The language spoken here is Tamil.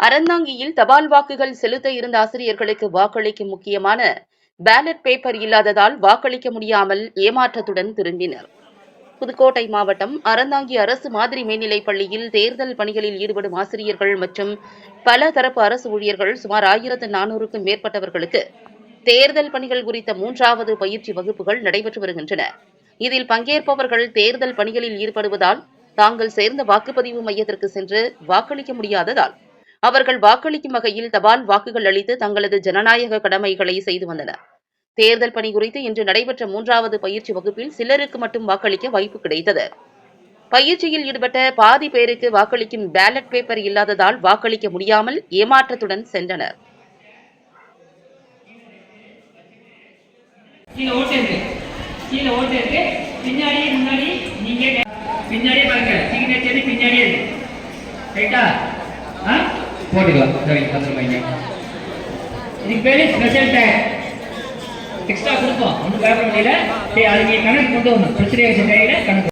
அறந்தாங்கியில் தபால் வாக்குகள் செலுத்த இருந்த ஆசிரியர்களுக்கு வாக்களிக்கும் முக்கியமான பேலட் பேப்பர் இல்லாததால் வாக்களிக்க முடியாமல் ஏமாற்றத்துடன் திரும்பினர். புதுக்கோட்டை மாவட்டம் அறந்தாங்கி அரசு மாதிரி மேல்நிலைப் பள்ளியில் தேர்தல் பணிகளில் ஈடுபடும் ஆசிரியர்கள் மற்றும் பல தரப்பு அரசு ஊழியர்கள் சுமார் ஆயிரத்து நானூறுக்கும் மேற்பட்டவர்களுக்கு தேர்தல் பணிகள் குறித்த மூன்றாவது பயிற்சி வகுப்புகள் நடைபெற்று வருகின்றன. இதில் பங்கேற்பவர்கள் தேர்தல் பணிகளில் ஈடுபடுவதால் தாங்கள் சேர்ந்த வாக்குப்பதிவு மையத்திற்கு சென்று வாக்களிக்க முடியாததால் அவர்கள் வாக்களிக்கும் வகையில் தபால் வாக்குகள் அளித்து தங்களது ஜனநாயக கடமைகளை செய்து வந்தனர். தேர்தல் பணி குறித்து இன்று நடைபெற்ற மூன்றாவது பயிற்சி வகுப்பில் சிலருக்கு மட்டும் வாக்களிக்க வாய்ப்பு கிடைத்தது. பயிற்சியில் ஈடுபட்ட பாதி பேருக்கு வாக்களிக்கும் பேலட் பேப்பர் இல்லாததால் வாக்களிக்க முடியாமல் ஏமாற்றத்துடன் சென்றனர். பின்னாடி பின்னாடியே பாருங்க. சிக்னேச்சர் பின்னாடியே இருக்கு. ரைட்டா ஆ? போட்டுக்கலாம். சரிங்க தந்துருவாங்க இதுக்கு பேரு ஸ்பெஷல் டேக் எக்ஸ்ட்ரா கொடுப்போம். ஒன்றும் பயப்பட முடியல சரி அது நீங்க கணக்கு கொண்டு வரணும். பிரச்சனை வச்ச கையில கணக்கு